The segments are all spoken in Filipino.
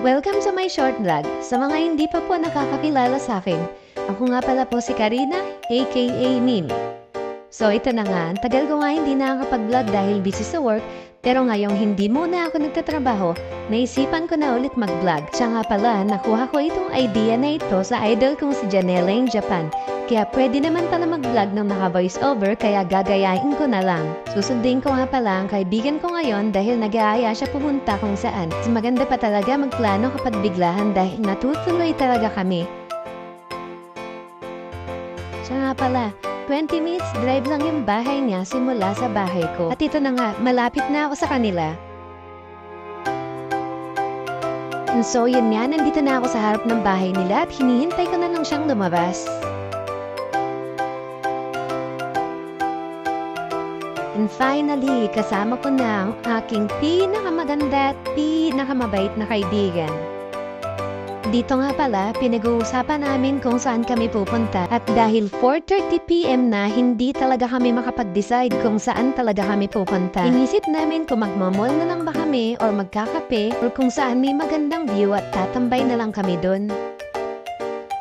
Welcome sa my short vlog. Sa mga hindi pa po nakakakilala sa akin, ako nga pala po si Karina, aka Mimi. So ito na nga, tagal ko nga hindi nakakapag-vlog dahil busy sa work, pero ngayong hindi muna ako nagtatrabaho, naisipan ko na ulit mag-vlog. Siya nga pala, nakuha ko itong idea na ito sa idol kong si Janela in Japan. Kaya pwede naman pala mag-vlog ng naka-voice over kaya gagayain ko na lang. Susundin ko nga pala ang kaibigan ko ngayon dahil nag-aaya siya pumunta kung saan. Mas maganda pa talaga magplano kapag biglahan dahil natutuloy talaga kami. Siya nga pala, 20 minutes drive lang yung bahay niya simula sa bahay ko. At ito na nga, malapit na ako sa kanila. And so yun nga, nandito na ako sa harap ng bahay nila at hinihintay ko na lang siyang lumabas. And finally, kasama ko na ang aking pinakamaganda at pinakamabait na kaibigan. Dito nga pala, pinag-uusapan namin kung saan kami pupunta at dahil 4.30pm na, hindi talaga kami makapag-decide kung saan talaga kami pupunta. Inisip namin kung magmamall na lang ba kami or magkakape or kung saan may magandang view at tatambay na lang kami doon.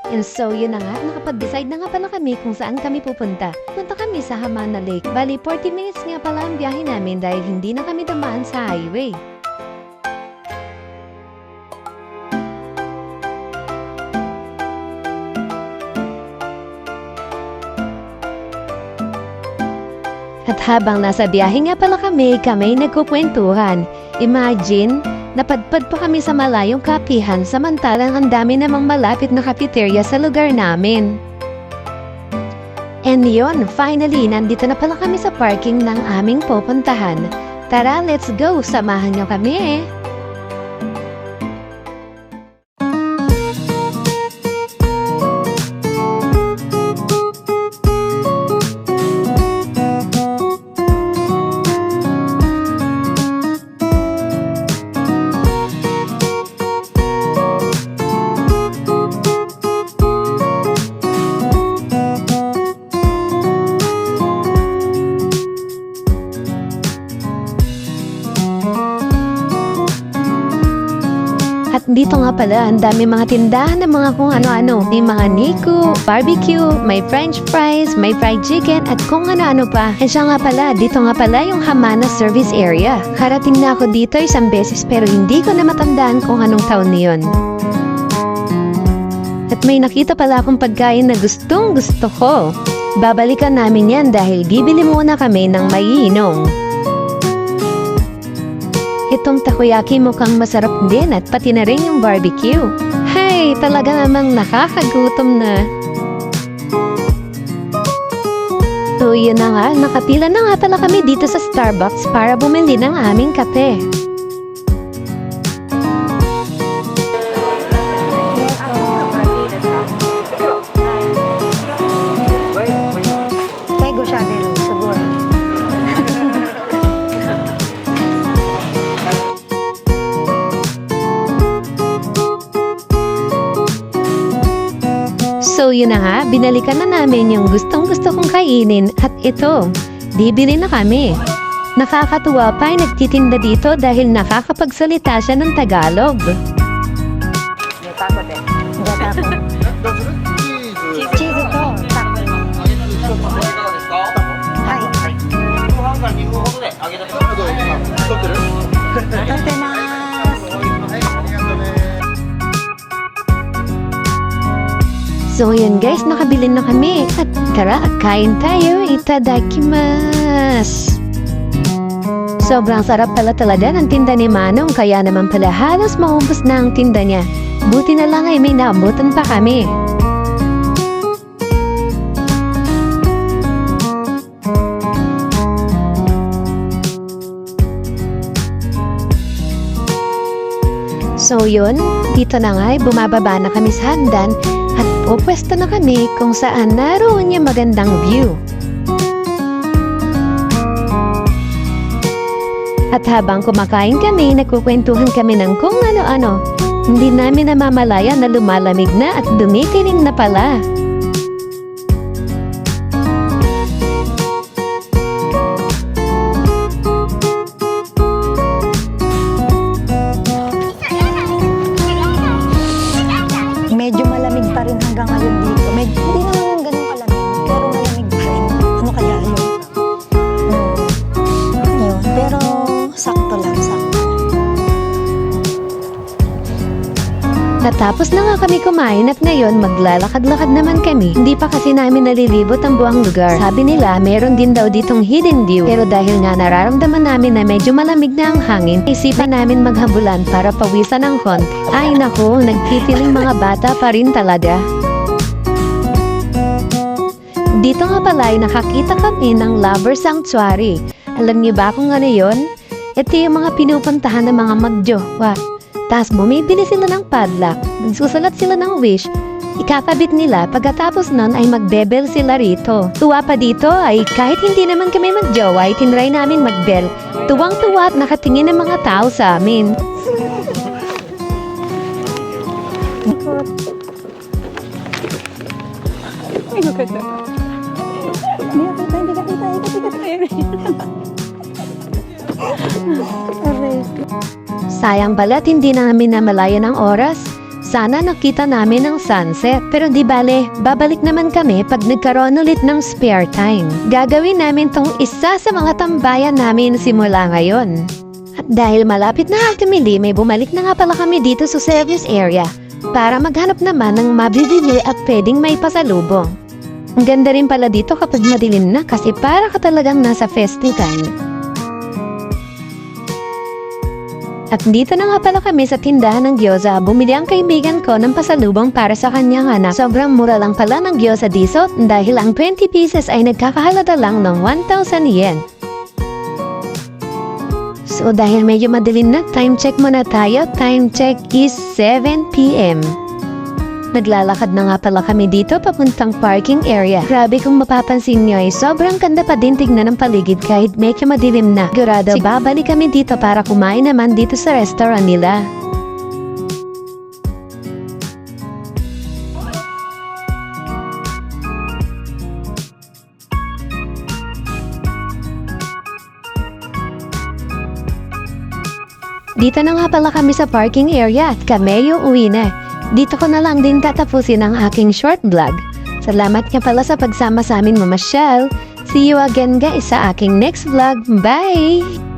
And so, yun na nga, nakapag-decide na nga pala kami kung saan kami pupunta. Punta kami sa Hamana Lake. Bali, 40 minutes nga pala ang biyahe namin dahil hindi na kami dumaan sa highway. At habang nasa biyahe nga pala kami, kami nagkukwentuhan. Imagine, napadpad pa kami sa malayong kapihan samantalang ang dami namang malapit na cafeteria sa lugar namin. And yun, finally, nandito na pala kami sa parking ng aming pupuntahan. Tara, let's go! Samahan niyo kami! At dito nga pala, ang dami mga tindahan ng mga kung ano-ano. May mga Nico, barbecue, may french fries, may fried chicken, at kung ano-ano pa. At siya nga pala, dito nga pala yung Hamana Service Area. Karating na ako dito isang beses pero hindi ko na matandaan kung anong taon niyon. At may nakita pala akong pagkain na gustong gusto ko. Babalikan namin yan dahil bibili muna kami ng maiinom. Itong takoyaki mukhang masarap din at pati na rin yung barbecue. Hay, talaga namang nakakagutom na. So yun na nga, nakapila na nga pala kami dito sa Starbucks para bumili ng aming kape. Yun na nga, binalikan na namin yung gustong gusto kong kainin at ito, bibili na kami. Nakakatuwa pa ay nagtitinda dito dahil nakakapagsalita siya ng Tagalog. So yan guys, nakabili na kami. At tara, kain tayo. Itadakimasu! Sobrang sarap pala talaga ng tinda ni Manong kaya naman pala halos maubos na ang tinda niya. Buti na lang ay may naabutan pa kami. So yun, dito na nga bumababa na kami sa hagdan at pupwesto na kami kung saan naroon yung magandang view. At habang kumakain kami, nagkukwentuhan kami ng kung ano-ano. Hindi namin namamalaya na lumalamig na at dumitiling na pala. Natapos na nga kami kumain at ngayon maglalakad-lakad naman kami. Hindi pa kasi namin nalilibot ang buong lugar. Sabi nila meron din daw ditong hidden view. Pero dahil nga nararamdaman namin na medyo malamig na ang hangin, isipan namin maghabulan para pawisan ng konti. Ay nako, nagtitiling mga bata pa rin talaga. Dito nga pala ay nakakita kami ng Lover Sanctuary. Alam niyo ba kung ano yon? Ito yung mga pinupuntahan ng mga magjowa. Tapos bumibili sila ng padlock, nagsusulat sila ng wish, ikakabit nila pagkatapos nun ay magbebel sila rito. Tuwa pa dito ay kahit hindi naman kami magjowa ay tinry namin magbel. Tuwang-tuwa at nakatingin ng mga tao sa amin. Ay, maganda. Hindi ka kita, hindi ka kita, hindi ka kita. Aray. Sayang pala at hindi namin namalayan ang oras. Sana nakita namin ang sunset. Pero di bale, babalik naman kami pag nagkaroon ulit ng spare time. Gagawin namin tong isa sa mga tambayan namin simula ngayon. At dahil malapit na ang tumili, may bumalik na nga pala kami dito sa service area para maghanap naman ng mabibili at pwedeng may pasalubong. Ang ganda rin pala dito kapag madilim na kasi para ka talagang nasa festival. At dito na nga pala kami sa tindahan ng gyoza. Bumili ang kaibigan ko ng pasalubong para sa kanyang anak. Sobrang mura lang pala ng gyoza dito dahil ang 20 pieces ay nagkakahalata lang ng 1,000 yen. So dahil medyo madilim na, time check muna tayo. Time check is 7pm. Naglalakad na nga pala kami dito papuntang parking area. Grabe kung mapapansin nyo ay sobrang ganda pa din tignan ng paligid kahit medyo madilim na. Sigurado, babalik kami dito para kumain naman dito sa restaurant nila. Dito na nga pala kami sa parking area at kami yung uwi na. Dito ko na lang din tatapusin ang aking short vlog. Salamat nga pala sa pagsama sa amin, Mama Shell. See you again guys sa aking next vlog. Bye!